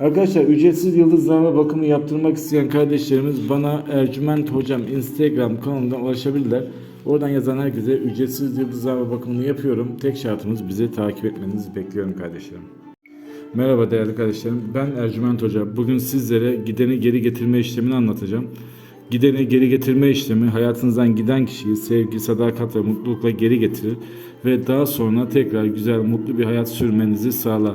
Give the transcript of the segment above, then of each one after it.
Arkadaşlar ücretsiz yıldızlama bakımı yaptırmak isteyen kardeşlerimiz bana Ercüment Hocam Instagram kanalından ulaşabilirler. Oradan yazan herkese ücretsiz yıldızlama bakımını yapıyorum. Tek şartımız bizi takip etmenizi bekliyorum kardeşlerim. Merhaba değerli kardeşlerim. Ben Ercüment Hoca. Bugün sizlere gideni geri getirme işlemini anlatacağım. Gideni geri getirme işlemi hayatınızdan giden kişiyi sevgi, sadakat ve mutlulukla geri getirir ve daha sonra tekrar güzel, mutlu bir hayat sürmenizi sağlar.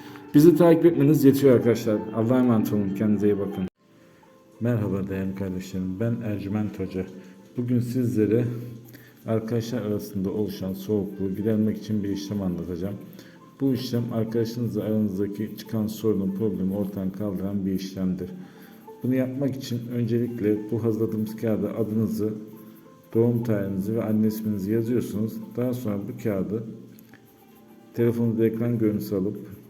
Bizi takip etmeniz yetiyor arkadaşlar. Allah'a emanet olun. Kendinize iyi bakın. Merhaba değerli kardeşlerim. Ben Ercüment Hoca. Bugün sizlere arkadaşlar arasında oluşan soğukluğu gidermek için bir işlem anlatacağım. Bu işlem arkadaşınızla aranızdaki çıkan sorunun problemi ortadan kaldıran bir işlemdir. Bunu yapmak için öncelikle bu hazırladığımız kağıda adınızı, doğum tarihinizi ve anne isminizi yazıyorsunuz. Daha sonra bu kağıdı telefonunuzda ekran görüntüsü alıp,